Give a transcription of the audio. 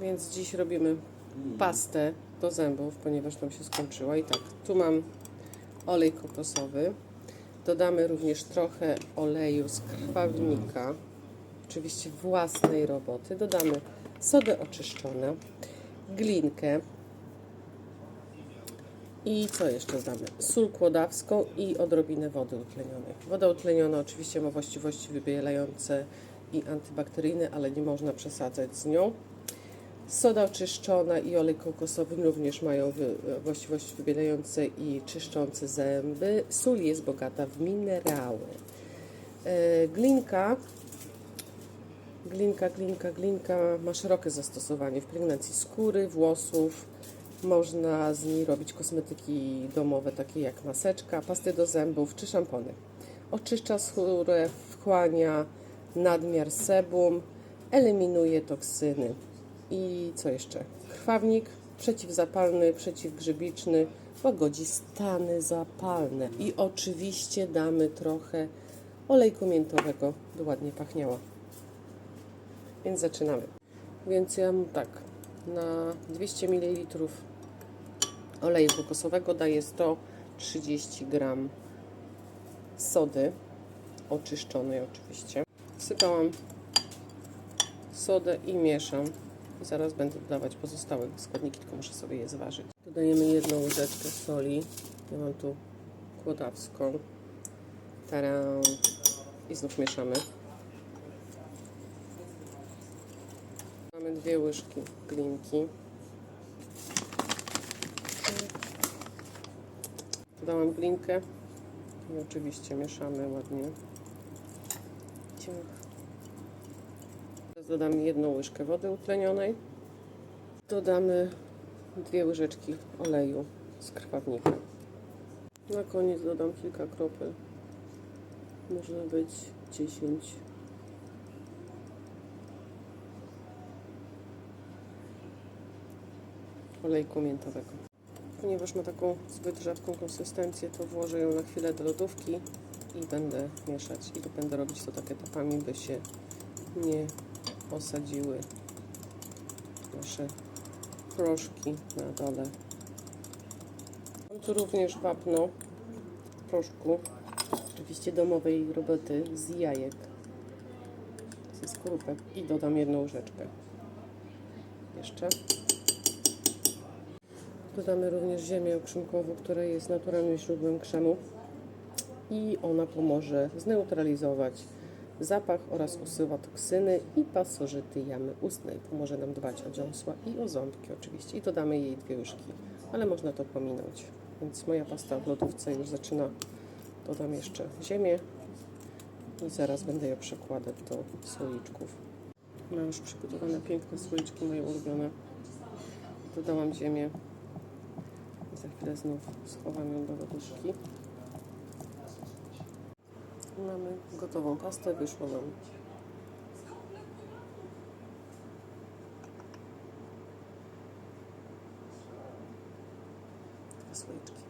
Więc dziś robimy pastę do zębów, ponieważ nam się skończyła. I tak, tu mam olej kokosowy. Dodamy również trochę oleju z krwawnika, oczywiście własnej roboty. Dodamy sodę oczyszczoną, glinkę i co jeszcze damy? Sól kłodawską i odrobinę wody utlenionej. Woda utleniona oczywiście ma właściwości wybielające i antybakteryjne, ale nie można przesadzać z nią. Soda oczyszczona i olej kokosowy również mają właściwości wybielające i czyszczące zęby. Sól jest bogata w minerały. E, glinka, glinka, glinka, glinka ma szerokie zastosowanie w pielęgnacji skóry, włosów. Można z niej robić kosmetyki domowe, takie jak maseczka, pasty do zębów czy szampony. Oczyszcza skórę, wchłania nadmiar sebum, eliminuje toksyny. I co jeszcze? Krwawnik przeciwzapalny, przeciwgrzybiczny, łagodzi stany zapalne. I oczywiście damy trochę olejku miętowego, by ładnie pachniała. Więc zaczynamy. Więc ja mam tak, na 200 ml oleju kokosowego daję 130 g sody, oczyszczonej oczywiście. Wsypałam sodę i mieszam. Zaraz będę dodawać pozostałe składniki, tylko muszę sobie je zważyć. Dodajemy jedną łyżeczkę soli. Ja mam tu kłodawską. Tarę. I znów mieszamy. Mamy dwie łyżki glinki. Dodałam glinkę i oczywiście mieszamy ładnie. Ciach. Dodamy jedną łyżkę wody utlenionej. Dodamy dwie łyżeczki oleju z krwawnika. Na koniec dodam kilka kropel. Może być 10. Olejku miętowego. Ponieważ ma taką zbyt rzadką konsystencję, to włożę ją na chwilę do lodówki i będę mieszać. I tu będę robić to tak etapami, by się nie osadziły nasze proszki na dole. Mam tu również wapno proszku, oczywiście domowej roboty z jajek, ze skorupek i dodam jedną łyżeczkę. Jeszcze. Dodamy również ziemię okrzymkową, która jest naturalnym źródłem krzemu i ona pomoże zneutralizować zapach oraz usuwa toksyny i pasożyty jamy ustnej. Pomoże nam dbać o dziąsła i o ząbki oczywiście. I dodamy jej dwie łyżki, ale można to pominąć. Więc moja pasta w lodówce już zaczyna. Dodam jeszcze ziemię i zaraz będę ją przekładać do słoiczków. Mam już przygotowane piękne słoiczki, moje ulubione. Dodałam ziemię. Za chwilę znów schowam ją do lodówki. Mamy gotową pastę, wyszło nam. Dwa słoiczki.